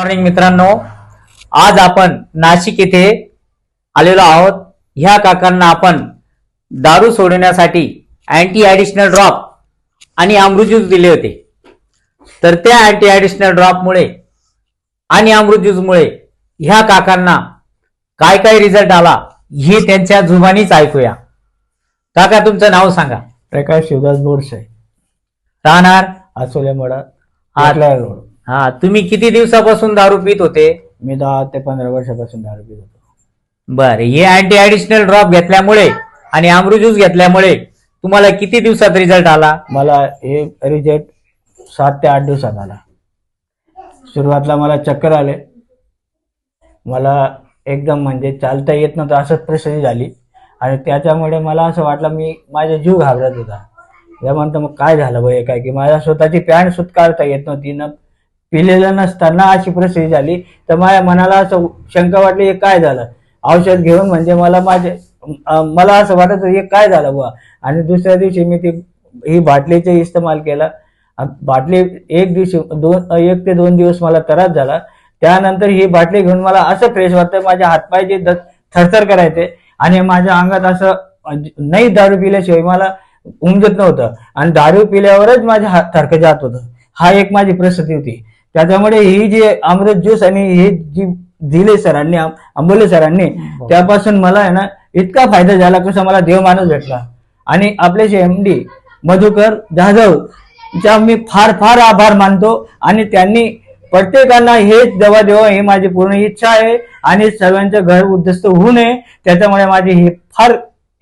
Morning मित्रांनो. आज आपण नाशिक येथे आलेलो आहोत. ह्या काकांना आपण दारू सोडण्यासाठी अँटी ऍडिशनल ड्रॉप आणि अमृत ज्यूस दिले होते. तर त्या अँटी ऍडिशनल ड्रॉपमुळे आणि अमृत ज्यूसमुळे ह्या काकांना काय काय रिझल्ट आला हे त्यांच्या जुबानीच ऐकूया. काका तुमचं नाव सांगा. प्रकाश शिवदास बोरसे राहणार. पेटला रोड? हा तुम्ही किती दिवसापासून दारू पित होते? मी दहा ते पंधरा वर्षापासून दारू पित होतो. बर हे अँटी ऍडिशनल ड्रॉप घेतल्यामुळे आणि अमृत ज्यूस घेतल्यामुळे तुम्हाला किती दिवसात रिझल्ट आला? मला हे रिजेक्ट सात ते आठ दिवसात आला. सुरुवातीला मला चक्कर आले. मला एकदम म्हणजे चालता येत नव्हतं असंच परिस्थिती झाली. आणि त्याच्यामुळे मला असं वाटलं मी माझा जीव घाबरत होता. यानंतर मग काय झालं बाई काय? की माझ्या स्वतःची पॅन्ट सुद्धा काढता येत नव्हती न पिलेलं नसताना अशी प्रसिद्धी झाली. तर माझ्या मनाला असं शंका वाटली हे काय झालं? औषध घेऊन म्हणजे मला माझे मला असं वाटत हे काय झालं बुवा? आणि दुसऱ्या दिवशी मी ती ही बाटलीचा इस्तेमाल केला. बाटली एक दिवशी दोन एक ते दोन दिवस मला त्रास झाला. त्यानंतर ही बाटली घेऊन मला असं फ्रेश वाटतं माझ्या हातपाय जे थरथर करायचे आणि माझ्या अंगात असं नाही दारू पिल्याशिवाय मला उमजत नव्हतं. आणि दारू पिल्यावरच माझ्या हात थरकं जात होतं. हा एक माझी प्रसिद्धी होती. त्याच्यामुळे ही जी अमृत ज्यूस आणि ही जी दिले सरांनी आंबोले सरांनी त्यापासून मला आहे ना इतका फायदा झाला कसा मला देव माणूस भेटला. आणि आपले जे एम डी मधुकर जाधव चा मी फार फार आभार मानतो आणि त्यांनी प्रत्येकांना हेच दवा देवा ही माझी पूर्ण इच्छा आहे आणि सर्वांचं घर उद्ध्वस्त होऊ नये. त्याच्यामुळे माझी ही फार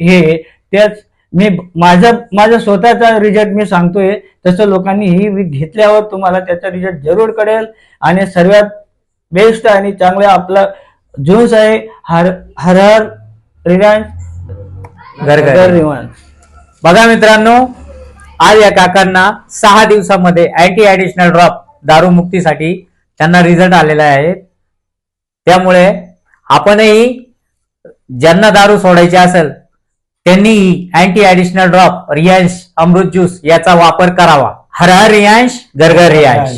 हे. त्याच मी माझा माझा स्वतःचा रिझल्ट मी सांगतोय. तसं लोकांनी ही वि- घेतल्यावर तुम्हाला त्याचा रिझल्ट जरूर कळेल. आणि सर्वात बेस्ट आणि चांगलं आपला ज्यूस आहे हर हर हर रिलायन्स घर घर. बघा मित्रांनो आज या काकांना सहा दिवसामध्ये अँटी ऍडिशनल ड्रॉप दारू मुक्तीसाठी त्यांना रिझल्ट आलेला आहे. त्यामुळे आपणही ज्यांना दारू सोडायची असेल त्यांनीही अँटी ऍडिशनल ड्रॉप रियांश अमृत ज्यूस याचा वापर करावा. हर रियांश गरगर रियांश.